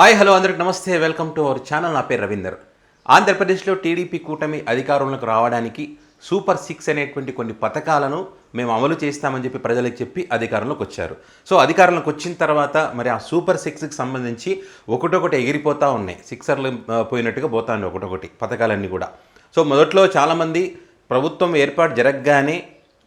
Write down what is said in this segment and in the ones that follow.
Hi hello అందరికి నమస్తే. Welcome to our channel. నా పేరు రవీందర్. ఆంధ్రప్రదేశ్లో టీడీపీ కూటమి అధికారంలోకి రావడానికి సూపర్ సిక్స్ అనేటువంటి కొన్ని పథకాలను మేము అమలు చేస్తామని చెప్పి ప్రజలకు చెప్పి అధికారంలోకి వచ్చారు. సో అధికారంలోకి వచ్చిన తర్వాత మరి ఆ సూపర్ సిక్స్కి సంబంధించి ఒకటొకటి ఎగిరిపోతూ ఉన్నాయి. సిక్సర్లు పోయినట్టుగా పోతా ఉన్నాయి ఒకటొకటి పథకాలన్నీ కూడా. సో మొదట్లో చాలామంది ప్రభుత్వం ఏర్పాటు జరగగానే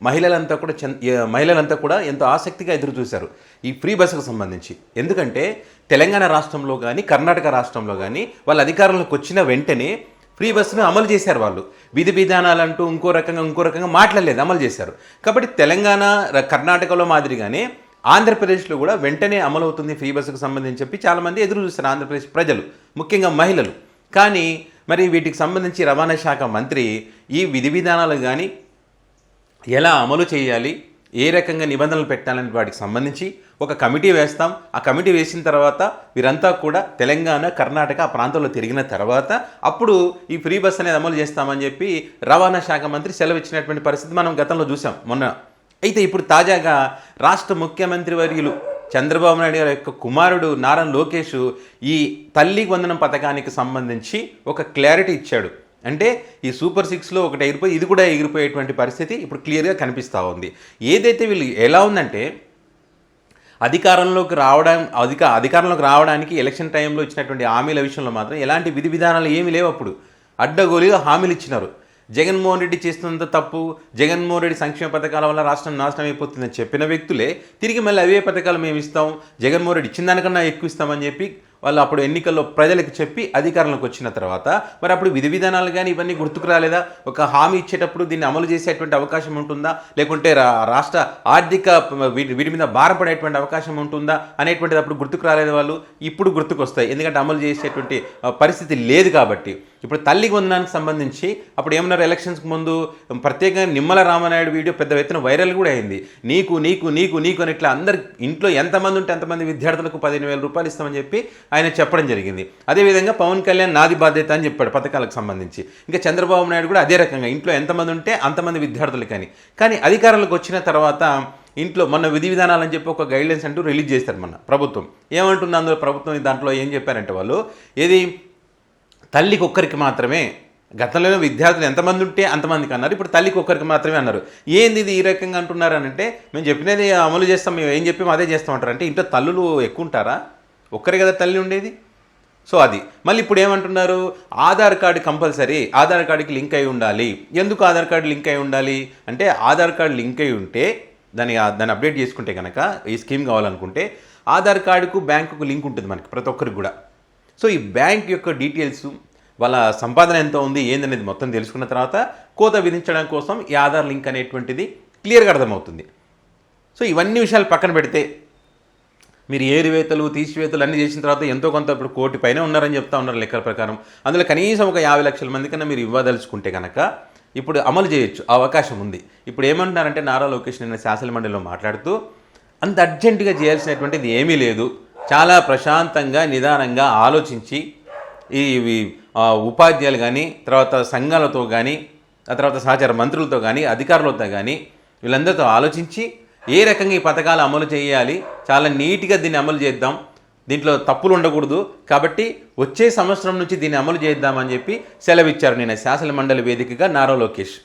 మహిళలంతా కూడా చన్- మహిళలంతా కూడా ఎంతో ఆసక్తిగా ఎదురు చూశారు ఈ ఫ్రీ బస్సుకు సంబంధించి. ఎందుకంటే తెలంగాణ రాష్ట్రంలో కానీ కర్ణాటక రాష్ట్రంలో కానీ వాళ్ళ అధికారంలోకి వచ్చిన వెంటనే ఫ్రీ బస్సును అమలు చేశారు వాళ్ళు. విధి విధానాలంటూ ఇంకో రకంగా ఇంకో రకంగా మాట్లాడలేదు అమలు చేశారు. కాబట్టి తెలంగాణ కర్ణాటకలో మాదిరిగానే ఆంధ్రప్రదేశ్లో కూడా వెంటనే అమలవుతుంది ఫ్రీ బస్సుకు సంబంధించి చెప్పి చాలామంది ఎదురు చూస్తారు ఆంధ్రప్రదేశ్ ప్రజలు ముఖ్యంగా మహిళలు. కానీ మరి వీటికి సంబంధించి రవాణా శాఖ మంత్రి ఈ విధి విధానాలు కానీ ఎలా అమలు చేయాలి ఏ రకంగా నిబంధనలు పెట్టాలని వాటికి సంబంధించి ఒక కమిటీ వేస్తాం. ఆ కమిటీ వేసిన తర్వాత వీరంతా కూడా తెలంగాణ కర్ణాటక ఆ ప్రాంతంలో తిరిగిన తర్వాత అప్పుడు ఈ ఫ్రీ బస్ అనేది అమలు చేస్తామని చెప్పి రవాణా శాఖ మంత్రి సెలవు ఇచ్చినటువంటి పరిస్థితి మనం గతంలో చూసాం మొన్న. అయితే ఇప్పుడు తాజాగా రాష్ట్ర ముఖ్యమంత్రి వర్యులు చంద్రబాబు నాయుడు గారి యొక్క కుమారుడు నారాయణ లోకేష్ ఈ తల్లి వందనం పథకానికి సంబంధించి ఒక క్లారిటీ ఇచ్చాడు. అంటే ఈ సూపర్ సిక్స్లో ఒకటి ఎగిరిపోయి ఇది కూడా ఎగిరిపోయేటువంటి పరిస్థితి ఇప్పుడు క్లియర్గా కనిపిస్తూ ఉంది. ఏదైతే వీళ్ళు ఎలా ఉందంటే అధికారంలోకి రావడం అధిక అధికారంలోకి రావడానికి ఎలక్షన్ టైంలో ఇచ్చినటువంటి హామీల విషయంలో మాత్రం ఎలాంటి విధి విధానాలు ఏమీ లేవు అప్పుడు. అడ్డగోలుగా హామీలు ఇచ్చినారు. జగన్మోహన్ రెడ్డి చేస్తున్నంత తప్పు జగన్మోహన్ రెడ్డి సంక్షేమ పథకాల వల్ల రాష్ట్రం నాశనం అయిపోతుందని చెప్పిన వ్యక్తులే తిరిగి మళ్ళీ అవే పథకాలు మేము ఇస్తాం జగన్మోహన్ రెడ్డి ఇచ్చిన దానికన్నా ఎక్కువ ఇస్తామని చెప్పి వాళ్ళు అప్పుడు ఎన్నికల్లో ప్రజలకు చెప్పి అధికారంలోకి వచ్చిన తర్వాత మరి అప్పుడు విధి విధానాలు కానీ ఇవన్నీ గుర్తుకు రాలేదా? ఒక హామీ ఇచ్చేటప్పుడు దీన్ని అమలు చేసేటువంటి అవకాశం ఉంటుందా? లేకుంటే రా- రాష్ట్ర ఆర్థిక వీటి మీద భారపడేటువంటి అవకాశం ఉంటుందా? అనేటువంటిది అప్పుడు గుర్తుకు రాలేదు వాళ్ళు. ఇప్పుడు గుర్తుకు వస్తాయి ఎందుకంటే అమలు చేసేటువంటి పరిస్థితి లేదు కాబట్టి. ఇప్పుడు తల్లికి వందనానికి సంబంధించి అప్పుడు ఏమన్నారు ఎలక్షన్స్కి ముందు? ప్రత్యేకంగా నిమ్మల రామనాయుడు వీడియో పెద్ద ఎత్తున వైరల్ కూడా అయింది. నీకు నీకు నీకు నీకు అని ఇట్లా అందరు ఇంట్లో ఎంతమంది ఉంటే ఎంతమంది విద్యార్థులకు పదిహేను వేల రూపాయలు ఇస్తామని చెప్పి ఆయన చెప్పడం జరిగింది. అదేవిధంగా పవన్ కళ్యాణ్ నాది బాధ్యత అని చెప్పాడు పథకాలకు సంబంధించి. ఇంకా చంద్రబాబు నాయుడు కూడా అదే రకంగా ఇంట్లో ఎంతమంది ఉంటే అంతమంది విద్యార్థులు కానీ కానీ అధికారంలోకి వచ్చిన తర్వాత ఇంట్లో మొన్న విధి విధానాలని చెప్పి ఒక గైడ్లైన్స్ అంటూ రిలీజ్ చేస్తారు మొన్న ప్రభుత్వం. ఏమంటుంది అందులో ప్రభుత్వం దాంట్లో ఏం చెప్పారంటే వాళ్ళు ఏది తల్లికి ఒక్కరికి మాత్రమే గతంలోనే విద్యార్థులు ఎంతమంది ఉంటే అంతమందికి అన్నారు ఇప్పుడు తల్లికి ఒక్కరికి మాత్రమే అన్నారు. ఏంది ఇది ఈ రకంగా అంటున్నారు అని అంటే మేము చెప్పినది అమలు చేస్తాం మేము ఏం చెప్పి అదే చేస్తాం అంటారు అంటే ఇంట్లో తల్లులు ఎక్కువ ఉంటారా? ఒక్కరే కదా తల్లి ఉండేది? సో అది. మళ్ళీ ఇప్పుడు ఏమంటున్నారు? ఆధార్ కార్డు కంపల్సరీ ఆధార్ కార్డుకి లింక్ అయి ఉండాలి. ఎందుకు ఆధార్ కార్డు లింక్ అయి ఉండాలి? అంటే ఆధార్ కార్డు లింక్ అయి ఉంటే దాన్ని దాన్ని అప్డేట్ చేసుకుంటే కనుక ఈ స్కీమ్ కావాలనుకుంటే ఆధార్ కార్డుకు బ్యాంకుకు లింక్ ఉంటుంది మనకి ప్రతి ఒక్కరికి కూడా. సో ఈ బ్యాంక్ యొక్క డీటెయిల్స్ వాళ్ళ సంపాదన ఎంత ఉంది ఏందనేది మొత్తం తెలుసుకున్న తర్వాత కోత విధించడం కోసం ఈ ఆధార్ లింక్ అనేటువంటిది క్లియర్గా అర్థమవుతుంది. సో ఇవన్నీ విషయాలు పక్కన పెడితే మీరు ఏరివేతలు తీసివేతలు అన్నీ చేసిన తర్వాత ఎంతో కొంత ఇప్పుడు కోటి పైన ఉన్నారని చెప్తా ఉన్నారు లెక్కల ప్రకారం. అందులో కనీసం ఒక యాభై లక్షల మంది కన్నా మీరు ఇవ్వదలుచుకుంటే కనుక ఇప్పుడు అమలు చేయొచ్చు ఆ అవకాశం ఉంది. ఇప్పుడు ఏమంటున్నారంటే నారా లోకేష్ నిన్న శాసనమండలిలో మాట్లాడుతూ అంత అర్జెంటుగా చేయాల్సినటువంటిది ఏమీ లేదు. చాలా ప్రశాంతంగా నిదానంగా ఆలోచించి ఈ ఉపాధ్యాయులు కానీ తర్వాత సంఘాలతో కానీ ఆ తర్వాత సహచార మంత్రులతో కానీ అధికారులతో కానీ వీళ్ళందరితో ఆలోచించి ఏ రకంగా ఈ పథకాలు అమలు చేయాలి? చాలా నీట్గా దీన్ని అమలు చేద్దాం. దీంట్లో తప్పులు ఉండకూడదు. కాబట్టి వచ్చే సంవత్సరం నుంచి దీన్ని అమలు చేద్దామని చెప్పి సెలవిచ్చారు నేను శాసన మండలి వేదికగా నారా లోకేష్.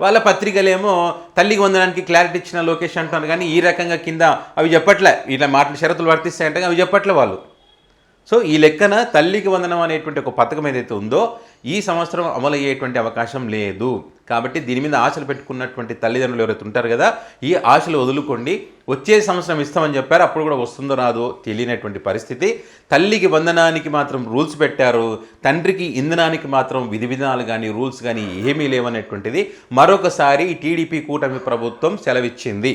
వాళ్ళ పత్రికలేమో తల్లికి వందడానికి క్లారిటీ ఇచ్చిన లోకేష్ అంటున్నారు కానీ ఈ రకంగా కింద అవి చెప్పట్లే. ఇట్లా మాటలు షరతులు వర్తిస్తాయంటే అవి చెప్పట్లే వాళ్ళు. సో ఈ లెక్కన తల్లికి వందనం అనేటువంటి ఒక పథకం ఏదైతే ఉందో ఈ సంవత్సరం అమలు అయ్యేటువంటి అవకాశం లేదు. కాబట్టి దీని మీద ఆశలు పెట్టుకున్నటువంటి తల్లిదండ్రులు ఎవరైతే ఉంటారు కదా ఈ ఆశలు వదులుకోండి. వచ్చే సంవత్సరం ఇస్తామని చెప్పారు అప్పుడు కూడా వస్తుందో రాదో తెలియనటువంటి పరిస్థితి. తల్లికి వందనానికి మాత్రం రూల్స్ పెట్టారు తండ్రికి ఇంధనానికి మాత్రం విధి విధానాలు కానీ రూల్స్ కానీ ఏమీ లేవనేటువంటిది మరొకసారి టీడీపీ కూటమి ప్రభుత్వం సెలవిచ్చింది.